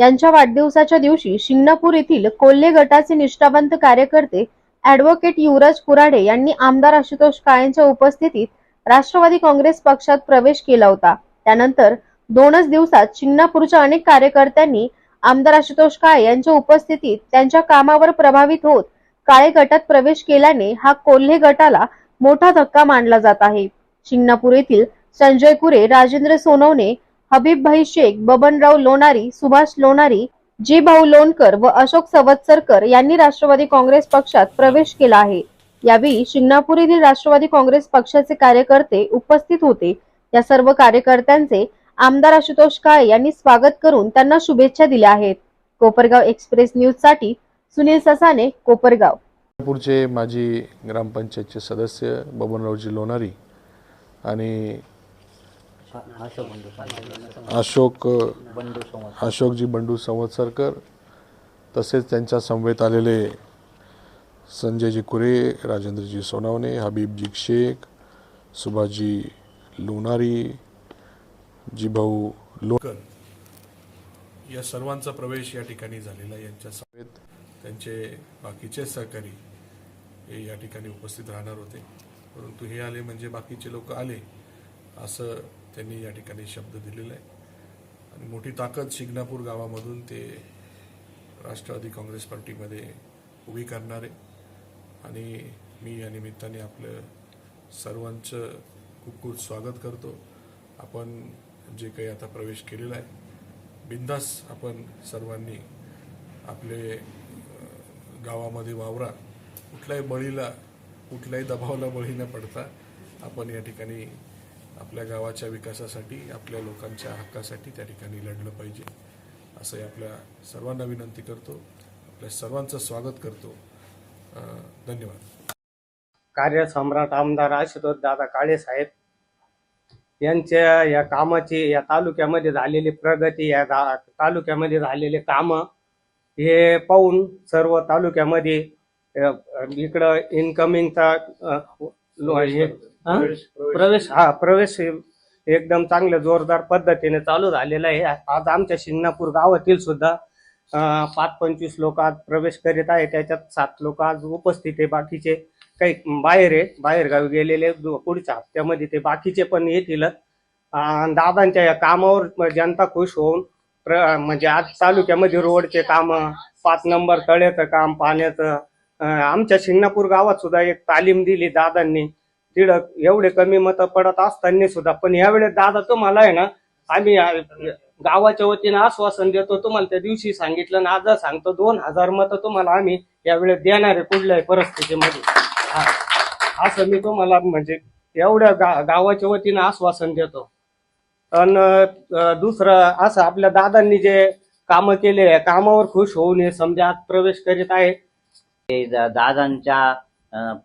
यांच्या वाढदिवसाच्या दिवशी शिंगणापूर येथील कोल्हे गटाचे निष्ठावंत कार्यकर्ते ऍडव्होकेट युवराज कुराडे यांनी आमदार आशुतोष काळेंच्या उपस्थितीत राष्ट्रवादी काँग्रेस पक्षात प्रवेश केला होता. त्यानंतर दोनच दिवसात शिंगणापूरच्या अनेक कार्यकर्त्यांनी आमदार आशुतोष काळे यांच्या उपस्थितीत त्यांच्या कामावर प्रभावित होत काळे गटात प्रवेश केल्याने हा कोल्हे गटाला मोठा धक्का मानला जात आहे. शिंगणापूर येथील संजय कुरे राजेंद्र सोनवणे हबीब भाई शेख बबनराव लोणारी सुभाष लोणारी जी भाऊ लोणकर व अशोक सवत्सरकर यांनी राष्ट्रवादी काँग्रेस पक्षात प्रवेश केला आहे. यावेळी शिंगणापूर येथील राष्ट्रवादी काँग्रेस पक्षाचे कार्यकर्ते उपस्थित होते. या सर्व कार्यकर्त्यांचे आमदार आशुतोष काळे यांनी स्वागत करून त्यांना शुभेच्छा दिल्या आहेत. कोपरगाव एक्सप्रेस न्यूजसाठी सुनील ससाने कोपरगाव. नागपूरचे माजी ग्रामपंचायतचे सदस्य बबनरावजी लोणारी आणि अशोक अशोकजी बंडू संवत्सरकर तसेच त्यांच्या समवेत आलेले संजयजी कुरे राजेंद्रजी सोनावणे हबीबजी शेख सुभाषजी लोणारी जिभाऊ लो कर या सर्वांचा प्रवेश या ठिकाणी झालेला आहे. यांच्या समेत त्यांचे बाकीचे सहकारी हे या ठिकाणी उपस्थित राहणार होते. परंतु हे आले म्हणजे बाकीचे लोक आले असं त्यांनी या ठिकाणी शब्द दिलेला आहे. आणि मोठी ताकद शिंगणापूर गावामधून ते राष्ट्रवादी काँग्रेस पार्टीमध्ये उभी करणारे. आणि मी या निमित्ताने आपलं सर्वांचं खूप खूप स्वागत करतो. आपण जे काही आता प्रवेश केलेला आहे बिंदास आपण सर्वांनी आपले गावामध्ये वावरा कुठल्याही बळीला कुठल्याही दबावाला बळी न पडता आपण या ठिकाणी आपल्या गावाच्या विकासासाठी आपल्या लोकांच्या हक्कासाठी त्या ठिकाणी लढलं पाहिजे. असंही आपल्या सर्वांना विनंती करतो. आपल्या सर्वांचं स्वागत करतो. धन्यवाद. कार्यसम्राट आमदार आशुतोष दादा काळे साहेब यांच्या या कामाची या तालुक्यामध्ये झालेली प्रगती या तालुक्यामध्ये झालेले कामं हे पाहून सर्व तालुक्यामध्ये इकडं इन्कमिंगचा हे प्रवेश हा प्रवेश एकदम चांगल्या जोरदार पद्धतीने चालू झालेला आहे. आज आमच्या शिंगणापूर गावातील सुद्धा पाच पंचवीस लोक आज प्रवेश करीत आहे. त्याच्यात सात लोक आज उपस्थित आहे. बाकीचे काही बाहेर आहे बाहेर गावी गेलेले पुढच्या हप्त्यामध्ये ते बाकीचे पण येतील. दादांच्या या कामावर जनता खुश होऊन प्र म्हणजे आज तालुक्यामध्ये रोडचे काम पाच नंबर तळ्याचं काम पाण्याचं आमच्या शिंगणापूर गावात सुद्धा एक तालीम दिली दादांनी. टिळक एवढे कमी मतं पडत असताना सुद्धा. पण यावेळेस दादा तुम्हाला आहे ना आम्ही गावाच्या वतीनं आश्वासन देतो तुम्हाला त्या दिवशी सांगितलं ना आज सांगतो दोन हजार मतं तुम्हाला आम्ही यावेळेस देणार आहे कुठल्याही परिस्थितीमध्ये. हा. असं मी तुम्हाला म्हणजे एवढ्या गा गावाच्या वतीनं आश्वासन देतो. आणि दुसरं असं आपल्या दादांनी जे कामं केले आहे कामावर खुश होऊन हे समजा प्रवेश करीत आहे. ते दा- दादांच्या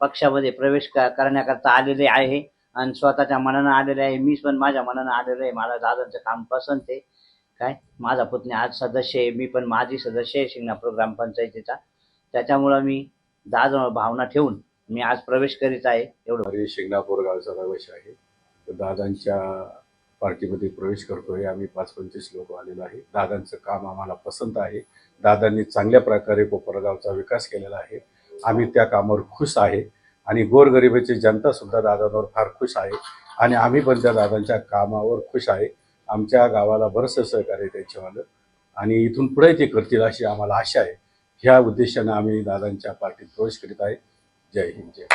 पक्षामध्ये प्रवेश करण्याकरता आलेले आहे आणि स्वतःच्या मनानं आलेले आहे. मी पण माझ्या मनानं आलेलं आहे. मला दादांचं काम पसंत आहे. काय? माझा पत्नी आज सदस्य आहे. मी पण माझी सदस्य आहे शिंगणापूर ग्रामपंचायतीचा त्याच्यामुळं मी दादा भावना ठेवून मी आज प्रवेश करीत आहे. एवढं. हरी शिंगणापूर गावचा रहिवासी आहे. दादांच्या पार्टीमध्ये प्रवेश करतोय. आम्ही पाच पंचवीस लोक आलेलो आहे. दादांचं काम आम्हाला पसंत आहे. दादांनी चांगल्या प्रकारे कोपरगावचा विकास केलेला आहे. आम्ही त्या कामावर खुश आहे. आणि गोरगरिबाची जनतासुद्धा दादांवर फार खुश आहे. आणि आम्ही पण त्या दादांच्या कामावर खुश आहे. आमच्या गावाला बरंचसं सहकार्य त्यांच्यावालं आणि इथून पुढे ते करतील अशी आम्हाला आशा आहे. ह्या उद्देशानं आम्ही दादांच्या पार्टीत प्रवेश करीत आहे. जय हिंद जय